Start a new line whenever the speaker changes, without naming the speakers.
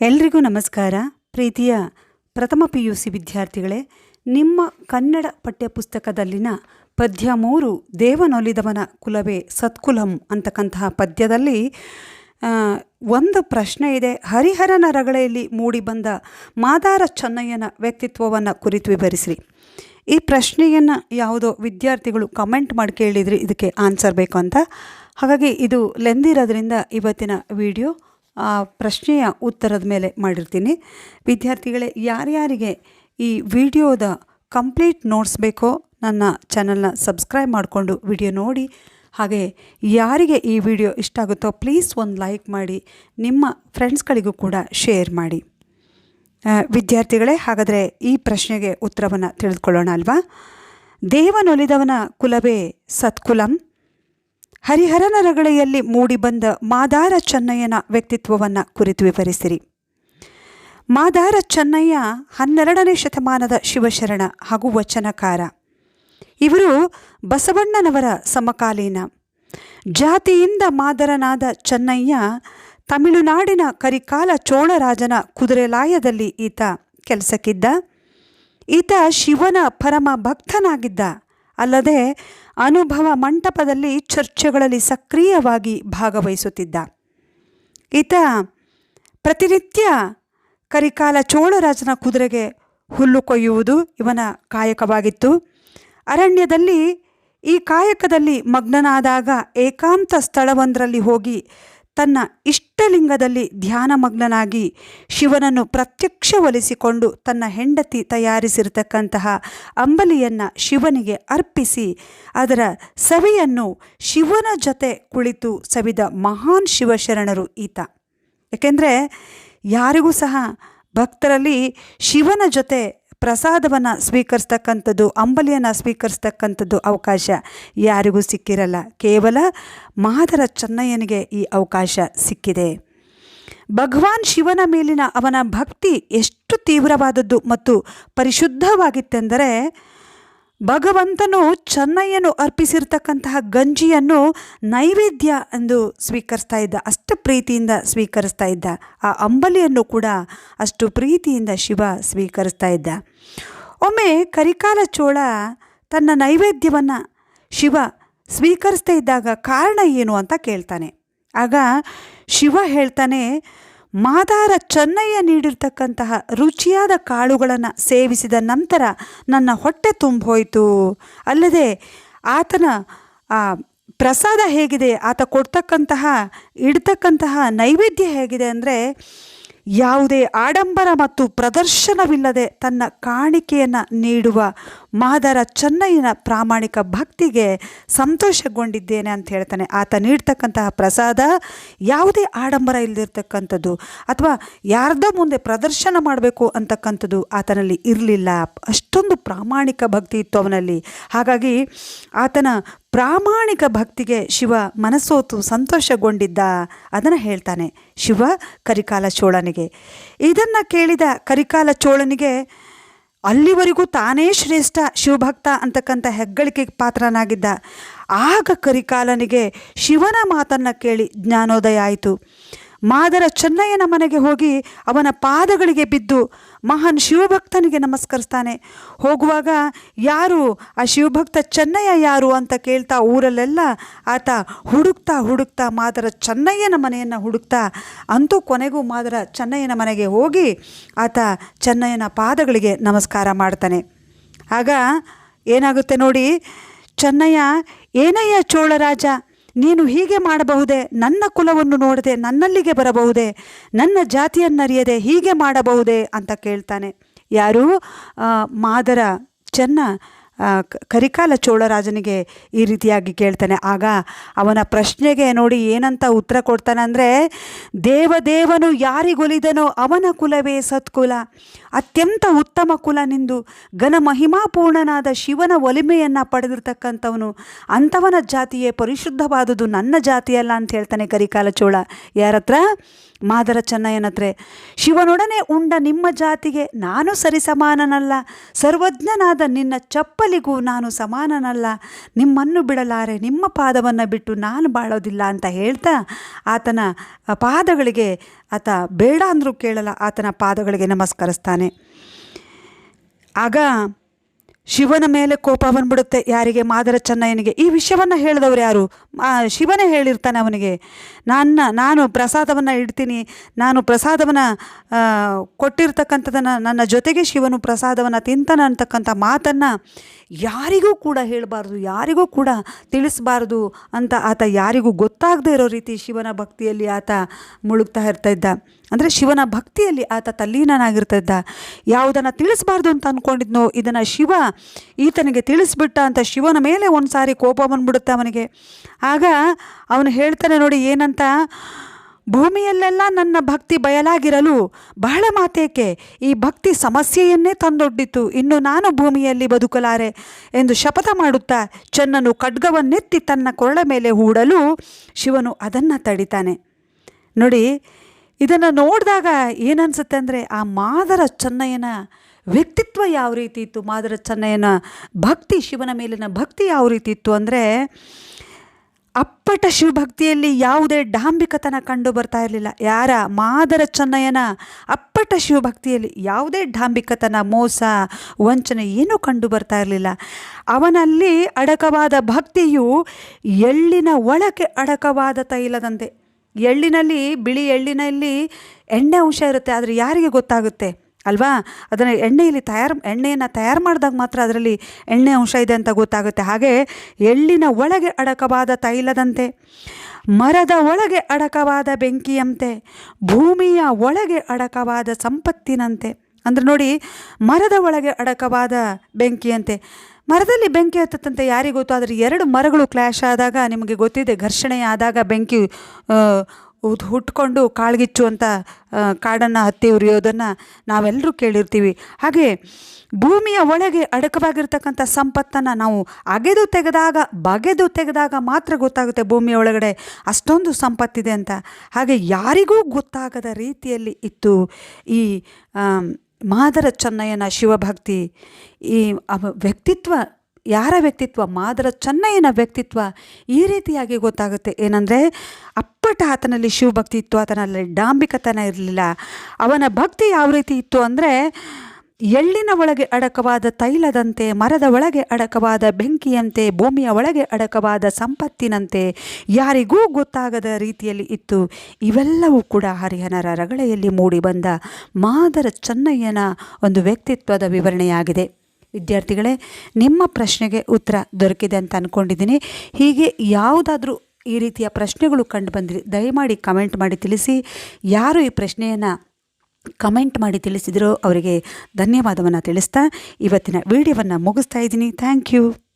ಎಲ್ರಿಗೂ ನಮಸ್ಕಾರ. ಪ್ರೀತಿಯ ಪ್ರಥಮ ಪಿ ಯು ಸಿ ವಿದ್ಯಾರ್ಥಿಗಳೇ, ನಿಮ್ಮ ಕನ್ನಡ ಪಠ್ಯಪುಸ್ತಕದಲ್ಲಿನ ಪದ್ಯ ಮೂರು ದೇವನೊಲಿದವನ ಕುಲವೇ ಸತ್ಕುಲಂ ಅಂತಕ್ಕಂತಹ ಪದ್ಯದಲ್ಲಿ ಒಂದು ಪ್ರಶ್ನೆ ಇದೆ. ಹರಿಹರನ ರಗಳೆಯಲ್ಲಿ ಮೂಡಿಬಂದ ಮಾದಾರ ಚೆನ್ನಯ್ಯನ ವ್ಯಕ್ತಿತ್ವವನ್ನು ಕುರಿತು ವಿವರಿಸಿರಿ. ಈ ಪ್ರಶ್ನೆಯನ್ನು ಯಾವುದೋ ವಿದ್ಯಾರ್ಥಿಗಳು ಕಮೆಂಟ್ ಮಾಡಿ ಕೇಳಿದ್ರಿ, ಇದಕ್ಕೆ ಆನ್ಸರ್ ಬೇಕು ಅಂತ. ಹಾಗಾಗಿ ಇದು ಲೆಂದಿರೋದ್ರಿಂದ ಇವತ್ತಿನ ವಿಡಿಯೋ ಆ ಪ್ರಶ್ನೆಯ ಉತ್ತರದ ಮೇಲೆ ಮಾಡಿರ್ತೀನಿ. ವಿದ್ಯಾರ್ಥಿಗಳೇ, ಯಾರ್ಯಾರಿಗೆ ಈ ವಿಡಿಯೋದ ಕಂಪ್ಲೀಟ್ ನೋಟ್ಸ್ ಬೇಕೋ ನನ್ನ ಚಾನಲ್ನ ಸಬ್ಸ್ಕ್ರೈಬ್ ಮಾಡಿಕೊಂಡು ವಿಡಿಯೋ ನೋಡಿ. ಹಾಗೆ ಯಾರಿಗೆ ಈ ವಿಡಿಯೋ ಇಷ್ಟ ಆಗುತ್ತೋ ಪ್ಲೀಸ್ ಒಂದು ಲೈಕ್ ಮಾಡಿ, ನಿಮ್ಮ ಫ್ರೆಂಡ್ಸ್ಗಳಿಗೂ ಕೂಡ ಶೇರ್ ಮಾಡಿ. ವಿದ್ಯಾರ್ಥಿಗಳೇ, ಹಾಗಾದರೆ ಈ ಪ್ರಶ್ನೆಗೆ ಉತ್ತರವನ್ನು ತಿಳಿದುಕೊಳ್ಳೋಣ ಅಲ್ವಾ? ದೇವನೊಲಿದವನ ಕುಲವೇ ಸತ್ಕುಲಂ. ಹರಿಹರನ ರಗಳೆಯಲ್ಲಿ ಮೂಡಿಬಂದ ಮಾದಾರ ಚೆನ್ನಯ್ಯನ ವ್ಯಕ್ತಿತ್ವವನ್ನು ಕುರಿತು ವಿವರಿಸಿರಿ. ಮಾದಾರ ಚೆನ್ನಯ್ಯ ಹನ್ನೆರಡನೇ ಶತಮಾನದ ಶಿವಶರಣ ಹಾಗೂ ವಚನಕಾರ. ಇವರು ಬಸವಣ್ಣನವರ ಸಮಕಾಲೀನ. ಜಾತಿಯಿಂದ ಮಾದರನಾದ ಚೆನ್ನಯ್ಯ ತಮಿಳುನಾಡಿನ ಕರಿಕಾಲ ಚೋಳರಾಜನ ಕುದುರೆಲಾಯದಲ್ಲಿ ಈತ ಕೆಲಸಕ್ಕಿದ್ದ. ಈತ ಶಿವನ ಪರಮ ಭಕ್ತನಾಗಿದ್ದ. ಅಲ್ಲದೆ ಅನುಭವ ಮಂಟಪದಲ್ಲಿ ಚರ್ಚೆಗಳಲ್ಲಿ ಸಕ್ರಿಯವಾಗಿ ಭಾಗವಹಿಸುತ್ತಿದ್ದ. ಈತ ಪ್ರತಿನಿತ್ಯ ಕರಿಕಾಲ ಚೋಳರಾಜನ ಕುದುರೆಗೆ ಹುಲ್ಲು ಕೊಯ್ಯುವುದು ಇವನ ಕಾಯಕವಾಗಿತ್ತು. ಅರಣ್ಯದಲ್ಲಿ ಈ ಕಾಯಕದಲ್ಲಿ ಮಗ್ನನಾದಾಗ ಏಕಾಂತ ಸ್ಥಳವೊಂದರಲ್ಲಿ ಹೋಗಿ ತನ್ನ ಇಷ್ಟಲಿಂಗದಲ್ಲಿ ಧ್ಯಾನಮಗ್ನನಾಗಿ ಶಿವನನ್ನು ಪ್ರತ್ಯಕ್ಷವಲಿಸಿಕೊಂಡು ತನ್ನ ಹೆಂಡತಿ ತಯಾರಿಸಿರತಕ್ಕಂತಹ ಅಂಬಲಿಯನ್ನು ಶಿವನಿಗೆ ಅರ್ಪಿಸಿ ಅದರ ಸವಿಯನ್ನು ಶಿವನ ಜೊತೆ ಕುಳಿತು ಸವಿದ ಮಹಾನ್ ಶಿವಶರಣರು ಈತ. ಏಕೆಂದರೆ ಯಾರಿಗೂ ಸಹ ಭಕ್ತರಲ್ಲಿ ಶಿವನ ಜೊತೆ ಪ್ರಸಾದವನ್ನು ಸ್ವೀಕರಿಸ್ತಕ್ಕಂಥದ್ದು, ಅಂಬಲಿಯನ್ನು ಸ್ವೀಕರಿಸ್ತಕ್ಕಂಥದ್ದು ಅವಕಾಶ ಯಾರಿಗೂ ಸಿಕ್ಕಿರಲ್ಲ. ಕೇವಲ ಮಾದರ ಚೆನ್ನಯ್ಯನಿಗೆ ಈ ಅವಕಾಶ ಸಿಕ್ಕಿದೆ. ಭಗವಾನ್ ಶಿವನ ಮೇಲಿನ ಅವನ ಭಕ್ತಿ ಎಷ್ಟು ತೀವ್ರವಾದದ್ದು ಮತ್ತು ಪರಿಶುದ್ಧವಾಗಿತ್ತೆಂದರೆ ಭಗವಂತನು ಚೆನ್ನಯ್ಯನು ಅರ್ಪಿಸಿರ್ತಕ್ಕಂತಹ ಗಂಜಿಯನ್ನು ನೈವೇದ್ಯ ಎಂದು ಸ್ವೀಕರಿಸ್ತಾ ಇದ್ದ, ಅಷ್ಟು ಪ್ರೀತಿಯಿಂದ ಸ್ವೀಕರಿಸ್ತಾ ಇದ್ದ, ಆ ಅಂಬಲಿಯನ್ನು ಕೂಡ ಅಷ್ಟು ಪ್ರೀತಿಯಿಂದ ಶಿವ ಸ್ವೀಕರಿಸ್ತಾ ಇದ್ದ. ಒಮ್ಮೆ ಕರಿಕಾಲ ಚೋಳ ತನ್ನ ನೈವೇದ್ಯವನ್ನು ಶಿವ ಸ್ವೀಕರಿಸ್ತಾ ಇದ್ದಾಗ ಕಾರಣ ಏನು ಅಂತ ಕೇಳ್ತಾನೆ. ಆಗ ಶಿವ ಹೇಳ್ತಾನೆ ಮಾದಾರ ಚೆನ್ನಯ್ಯ ನೀಡಿರ್ತಕ್ಕಂತಹ ರುಚಿಯಾದ ಕಾಳುಗಳನ್ನು ಸೇವಿಸಿದ ನಂತರ ನನ್ನ ಹೊಟ್ಟೆ ತುಂಬೋಯಿತು. ಅಲ್ಲದೆ ಆತನ ಪ್ರಸಾದ ಹೇಗಿದೆ, ಆತ ಕೊಡ್ತಕ್ಕಂತಹ, ಇಡ್ತಕ್ಕಂತಹ ನೈವೇದ್ಯ ಹೇಗಿದೆ ಅಂದರೆ, ಯಾವುದೇ ಆಡಂಬರ ಮತ್ತು ಪ್ರದರ್ಶನವಿಲ್ಲದೆ ತನ್ನ ಕಾಣಿಕೆಯನ್ನು ನೀಡುವ ಮಾದರ ಚೆನ್ನಯ್ಯನ ಪ್ರಾಮಾಣಿಕ ಭಕ್ತಿಗೆ ಸಂತೋಷಗೊಂಡಿದ್ದೇನೆ ಅಂತ ಹೇಳ್ತಾನೆ. ಆತ ನೀಡ್ತಕ್ಕಂತಹ ಪ್ರಸಾದ ಯಾವುದೇ ಆಡಂಬರ ಇಲ್ಲದಿರ್ತಕ್ಕಂಥದ್ದು ಅಥವಾ ಯಾರ್ದೋ ಮುಂದೆ ಪ್ರದರ್ಶನ ಮಾಡಬೇಕು ಅಂತಕ್ಕಂಥದ್ದು ಆತನಲ್ಲಿ ಇರಲಿಲ್ಲ. ಅಷ್ಟೊಂದು ಪ್ರಾಮಾಣಿಕ ಭಕ್ತಿ ಇತ್ತು ಅವನಲ್ಲಿ. ಹಾಗಾಗಿ ಆತನ ಪ್ರಾಮಾಣಿಕ ಭಕ್ತಿಗೆ ಶಿವ ಮನಸ್ಸೋತು ಸಂತೋಷಗೊಂಡಿದ್ದ ಅದನ್ನು ಹೇಳ್ತಾನೆ ಶಿವ ಕರಿಕಾಲ ಚೋಳನಿಗೆ. ಇದನ್ನು ಕೇಳಿದ ಕರಿಕಾಲ ಚೋಳನಿಗೆ ಅಲ್ಲಿವರೆಗೂ ತಾನೇ ಶ್ರೇಷ್ಠ ಶಿವಭಕ್ತ ಅಂತಕ್ಕಂಥ ಹೆಗ್ಗಳಿಕೆಗೆ ಪಾತ್ರನಾಗಿದ್ದ ಆಗ ಕರಿಕಾಲನಿಗೆ ಶಿವನ ಮಾತನ್ನು ಕೇಳಿ ಜ್ಞಾನೋದಯ ಆಯಿತು. ಮಾದರ ಚೆನ್ನಯ್ಯನ ಮನೆಗೆ ಹೋಗಿ ಅವನ ಪಾದಗಳಿಗೆ ಬಿದ್ದು ಮಹಾನ್ ಶಿವಭಕ್ತನಿಗೆ ನಮಸ್ಕರಿಸ್ತಾನೆ. ಹೋಗುವಾಗ ಯಾರು ಆ ಶಿವಭಕ್ತ ಚೆನ್ನಯ್ಯ ಯಾರು ಅಂತ ಕೇಳ್ತಾ ಊರಲ್ಲೆಲ್ಲ ಆತ ಹುಡುಕ್ತಾ ಹುಡುಕ್ತಾ ಮಾದರ ಚೆನ್ನಯ್ಯನ ಮನೆಯನ್ನು ಹುಡುಕ್ತಾ ಅಂತೂ ಕೊನೆಗೂ ಮಾದರ ಚೆನ್ನಯ್ಯನ ಮನೆಗೆ ಹೋಗಿ ಆತ ಚೆನ್ನಯ್ಯನ ಪಾದಗಳಿಗೆ ನಮಸ್ಕಾರ ಮಾಡ್ತಾನೆ. ಆಗ ಏನಾಗುತ್ತೆ ನೋಡಿ, ಚೆನ್ನಯ್ಯ, ಏನಯ್ಯ ಚೋಳರಾಜ ನೀನು ಹೀಗೆ ಮಾಡಬಹುದೇ? ನನ್ನ ಕುಲವನ್ನು ನೋಡದೆ ನನ್ನಲ್ಲಿಗೆ ಬರಬಹುದೇ? ನನ್ನ ಜಾತಿಯನ್ನರಿಯದೆ ಹೀಗೆ ಮಾಡಬಹುದೇ? ಅಂತ ಕೇಳ್ತಾನೆ. ಯಾರು? ಮಾದರ ಚೆನ್ನ ಕರಿಕಾಲ ಚೋಳರಾಜನಿಗೆ ಈ ರೀತಿಯಾಗಿ ಕೇಳ್ತಾನೆ. ಆಗ ಅವನ ಪ್ರಶ್ನೆಗೆ ನೋಡಿ ಏನಂತ ಉತ್ತರ ಕೊಡ್ತಾನೆ ಅಂದರೆ ದೇವದೇವನು ಯಾರಿಗೊಲಿದನೋ ಅವನ ಕುಲವೇ ಸತ್ಕುಲ. ಅತ್ಯಂತ ಉತ್ತಮ ಕುಲ ನಿಂದು. ಘನ ಮಹಿಮಾಪೂರ್ಣನಾದ ಶಿವನ ಒಲಿಮೆಯನ್ನು ಪಡೆದಿರ್ತಕ್ಕಂಥವನು. ಅಂಥವನ ಜಾತಿಯೇ ಪರಿಶುದ್ಧವಾದುದು. ನನ್ನ ಜಾತಿಯಲ್ಲ ಅಂತ ಹೇಳ್ತಾನೆ ಕರಿಕಾಲ ಚೋಳ. ಯಾರತ್ರ? ಮಾದರ ಚೆನ್ನಯ್ಯನತ್ರೆ. ಶಿವನೊಡನೆ ಉಂಡ ನಿಮ್ಮ ಜಾತಿಗೆ ನಾನು ಸರಿಸಮಾನನಲ್ಲ. ಸರ್ವಜ್ಞನಾದ ನಿನ್ನ ಚಪ್ಪಲಿಗೂ ನಾನು ಸಮಾನನಲ್ಲ. ನಿಮ್ಮನ್ನು ಬಿಡಲಾರೆ, ನಿಮ್ಮ ಪಾದವನ್ನು ಬಿಟ್ಟು ನಾನು ಬಾಳೋದಿಲ್ಲ ಅಂತ ಹೇಳ್ತಾ ಆತನ ಪಾದಗಳಿಗೆ ಆತ ಬೇಡ ಅಂದರೂ ಕೇಳಲ್ಲ ಆತನ ಪಾದಗಳಿಗೆ ನಮಸ್ಕರಿಸ್ತಾನೆ. ಆಗ ಶಿವನ ಮೇಲೆ ಕೋಪ ಬಂದ್ಬಿಡುತ್ತೆ. ಯಾರಿಗೆ? ಮಾದರ ಚೆನ್ನಯ್ಯನಿಗೆ. ಈ ವಿಷಯವನ್ನು ಹೇಳಿದವರು ಯಾರು? ಶಿವನೇ ಹೇಳಿರ್ತಾನೆ ಅವನಿಗೆ. ನನ್ನ, ನಾನು ಪ್ರಸಾದವನ್ನು ಇಡ್ತೀನಿ. ನಾನು ಪ್ರಸಾದವನ್ನು ಕೊಟ್ಟಿರ್ತಕ್ಕಂಥದ್ದನ್ನು ನನ್ನ ಜೊತೆಗೆ ಶಿವನು ಪ್ರಸಾದವನ್ನು ತಿಂತಾನೆ ಅಂತಕ್ಕಂಥ ಮಾತನ್ನು ಯಾರಿಗೂ ಕೂಡ ಹೇಳಬಾರ್ದು, ಯಾರಿಗೂ ಕೂಡ ತಿಳಿಸಬಾರ್ದು ಅಂತ ಆತ ಯಾರಿಗೂ ಗೊತ್ತಾಗದೇ ಇರೋ ರೀತಿ ಶಿವನ ಭಕ್ತಿಯಲ್ಲಿ ಆತ ಮುಳುಗ್ತಾ ಇರ್ತಾ ಇದ್ದ. ಅಂದರೆ ಶಿವನ ಭಕ್ತಿಯಲ್ಲಿ ಆತ ತಲ್ಲೀನಾಗಿರ್ತಿದ್ದ ಯಾವುದನ್ನು ತಿಳಿಸ್ಬಾರ್ದು ಅಂತ ಅಂದ್ಕೊಂಡಿದ್ನೋ ಇದನ್ನು ಶಿವ ಈತನಿಗೆ ತಿಳಿಸ್ಬಿಟ್ಟ ಅಂತ ಶಿವನ ಮೇಲೆ ಒಂದು ಸಾರಿ ಕೋಪ ಬಂದ್ಬಿಡುತ್ತೆ ಅವನಿಗೆ. ಆಗ ಅವನು ಹೇಳ್ತಾನೆ ನೋಡಿ, ಏನಂತ? ಭೂಮಿಯಲ್ಲೆಲ್ಲ ನನ್ನ ಭಕ್ತಿ ಬಯಲಾಗಿರಲು ಬಹಳ ಮಾತೇಕೆ? ಈ ಭಕ್ತಿ ಸಮಸ್ಯೆಯನ್ನೇ ತಂದೊಡ್ಡಿತು. ಇನ್ನು ನಾನು ಭೂಮಿಯಲ್ಲಿ ಬದುಕಲಾರೆ ಎಂದು ಶಪಥ ಮಾಡುತ್ತಾ ಚೆನ್ನನು ಖಡ್ಗವನ್ನೆತ್ತಿ ತನ್ನ ಕೊರಳ ಮೇಲೆ ಹೂಡಲು ಶಿವನು ಅದನ್ನು ತಡಿತಾನೆ. ನೋಡಿ ಇದನ್ನು ನೋಡಿದಾಗ ಏನನ್ಸುತ್ತೆ ಅಂದರೆ ಆ ಮಾದರ ಚೆನ್ನಯ್ಯನ ವ್ಯಕ್ತಿತ್ವ ಯಾವ ರೀತಿ ಇತ್ತು? ಮಾದರ ಚೆನ್ನಯ್ಯನ ಭಕ್ತಿ, ಶಿವನ ಮೇಲಿನ ಭಕ್ತಿ ಯಾವ ರೀತಿ ಇತ್ತು ಅಂದರೆ ಅಪ್ಪಟ ಶಿವಭಕ್ತಿಯಲ್ಲಿ ಯಾವುದೇ ಡಾಂಬಿಕತನ ಕಂಡು ಬರ್ತಾ ಇರಲಿಲ್ಲ. ಯಾರ? ಮಾದರ ಚೆನ್ನಯ್ಯನ ಅಪ್ಪಟ ಶಿವಭಕ್ತಿಯಲ್ಲಿ ಯಾವುದೇ ಡಾಂಬಿಕತನ, ಮೋಸ, ವಂಚನೆ ಏನೂ ಕಂಡು ಬರ್ತಾ ಇರಲಿಲ್ಲ. ಅವನಲ್ಲಿ ಅಡಕವಾದ ಭಕ್ತಿಯು ಎಳ್ಳಿನ ಒಳಕ್ಕೆ ಅಡಕವಾದ ತೈಲದಂತೆ ಎಳ್ಳಿನಲ್ಲಿ, ಬಿಳಿ ಎಳ್ಳಿನಲ್ಲಿ ಎಣ್ಣೆ ಅಂಶ ಇರುತ್ತೆ, ಆದರೆ ಯಾರಿಗೆ ಗೊತ್ತಾಗುತ್ತೆ? ಅಲ್ವಾ? ಅದನ್ನು ಎಣ್ಣೆಯಲ್ಲಿ ತಯಾರು, ಎಣ್ಣೆಯನ್ನು ತಯಾರು ಮಾಡಿದಾಗ ಮಾತ್ರ ಅದರಲ್ಲಿ ಎಣ್ಣೆ ಅಂಶ ಇದೆ ಅಂತ ಗೊತ್ತಾಗುತ್ತೆ. ಹಾಗೆ ಎಳ್ಳಿನ ಒಳಗೆ ಅಡಕವಾದ ತೈಲದಂತೆ, ಮರದ ಒಳಗೆ ಅಡಕವಾದ ಬೆಂಕಿಯಂತೆ, ಭೂಮಿಯ ಒಳಗೆ ಅಡಕವಾದ ಸಂಪತ್ತಿನಂತೆ. ಅಂದರೆ ನೋಡಿ, ಮರದ ಒಳಗೆ ಅಡಕವಾದ ಬೆಂಕಿಯಂತೆ. ಮರದಲ್ಲಿ ಬೆಂಕಿ ಹತ್ತತ್ತಂತೆ ಯಾರಿಗೆ ಗೊತ್ತು? ಆದರೆ ಎರಡು ಮರಗಳು ಕ್ಲ್ಯಾಶ್ ಆದಾಗ ನಿಮಗೆ ಗೊತ್ತಿದೆ, ಘರ್ಷಣೆ ಆದಾಗ ಬೆಂಕಿ ಹುಟ್ಕೊಂಡು ಕಾಳ್ಗಿಚ್ಚು ಅಂತ ಕಾಡನ್ನು ಹತ್ತಿ ಉರಿಯೋದನ್ನು ನಾವೆಲ್ಲರೂ ಕೇಳಿರ್ತೀವಿ. ಹಾಗೆ ಭೂಮಿಯ ಒಳಗೆ ಅಡಕವಾಗಿರ್ತಕ್ಕಂಥ ಸಂಪತ್ತನ್ನು ನಾವು ಅಗೆದು ತೆಗೆದಾಗ, ಬಗೆದು ತೆಗೆದಾಗ ಮಾತ್ರ ಗೊತ್ತಾಗುತ್ತೆ ಭೂಮಿಯ ಒಳಗಡೆ ಅಷ್ಟೊಂದು ಸಂಪತ್ತಿದೆ ಅಂತ. ಹಾಗೆ ಯಾರಿಗೂ ಗೊತ್ತಾಗದ ರೀತಿಯಲ್ಲಿ ಇತ್ತು ಈ ಮಾದರ ಚೆನ್ನಯ್ಯನ ಶಿವಭಕ್ತಿ, ಈ ವ್ಯಕ್ತಿತ್ವ, ಯಾರ ವ್ಯಕ್ತಿತ್ವ? ಮಾದರ ಚೆನ್ನಯ್ಯನ ವ್ಯಕ್ತಿತ್ವ ಈ ರೀತಿಯಾಗಿ ಗೊತ್ತಾಗುತ್ತೆ. ಏನಂದರೆ, ಅಪ್ಪಟ ಆತನಲ್ಲಿ ಶಿವಭಕ್ತಿ ಇತ್ತು, ಆತನಲ್ಲಿ ಡಾಂಬಿಕತನ ಇರಲಿಲ್ಲ. ಅವನ ಭಕ್ತಿ ಯಾವ ರೀತಿ ಇತ್ತು ಅಂದರೆ ಎಳ್ಳಿನ ಒಳಗೆ ಅಡಕವಾದ ತೈಲದಂತೆ, ಮರದ ಒಳಗೆ ಅಡಕವಾದ ಬೆಂಕಿಯಂತೆ, ಭೂಮಿಯ ಒಳಗೆ ಅಡಕವಾದ ಸಂಪತ್ತಿನಂತೆ ಯಾರಿಗೂ ಗೊತ್ತಾಗದ ರೀತಿಯಲ್ಲಿ ಇತ್ತು. ಇವೆಲ್ಲವೂ ಕೂಡ ಹರಿಹನರ ರಗಳೆಯಲ್ಲಿ ಮೂಡಿಬಂದ ಮಾದರ ಚೆನ್ನಯ್ಯನ ಒಂದು ವ್ಯಕ್ತಿತ್ವದ ವಿವರಣೆಯಾಗಿದೆ. ವಿದ್ಯಾರ್ಥಿಗಳೇ, ನಿಮ್ಮ ಪ್ರಶ್ನೆಗೆ ಉತ್ತರ ದೊರಕಿದೆ ಅಂತ ಅಂದ್ಕೊಂಡಿದ್ದೀನಿ ಹೀಗೆ ಯಾವುದಾದ್ರೂ ಈ ರೀತಿಯ ಪ್ರಶ್ನೆಗಳು ಕಂಡು ಬಂದರೆ ದಯಮಾಡಿ ಕಮೆಂಟ್ ಮಾಡಿ ತಿಳಿಸಿ. ಯಾರು ಈ ಪ್ರಶ್ನೆಯನ್ನು ಕಮೆಂಟ್ ಮಾಡಿ ತಿಳಿಸಿದರು. ಅವರಿಗೆ ಧನ್ಯವಾದವನ್ನು ತಿಳಿಸ್ತಾ ಇವತ್ತಿನ ವಿಡಿಯೋವನ್ನು ಮುಗಿಸ್ತಾ ಇದ್ದೀನಿ. Thank you.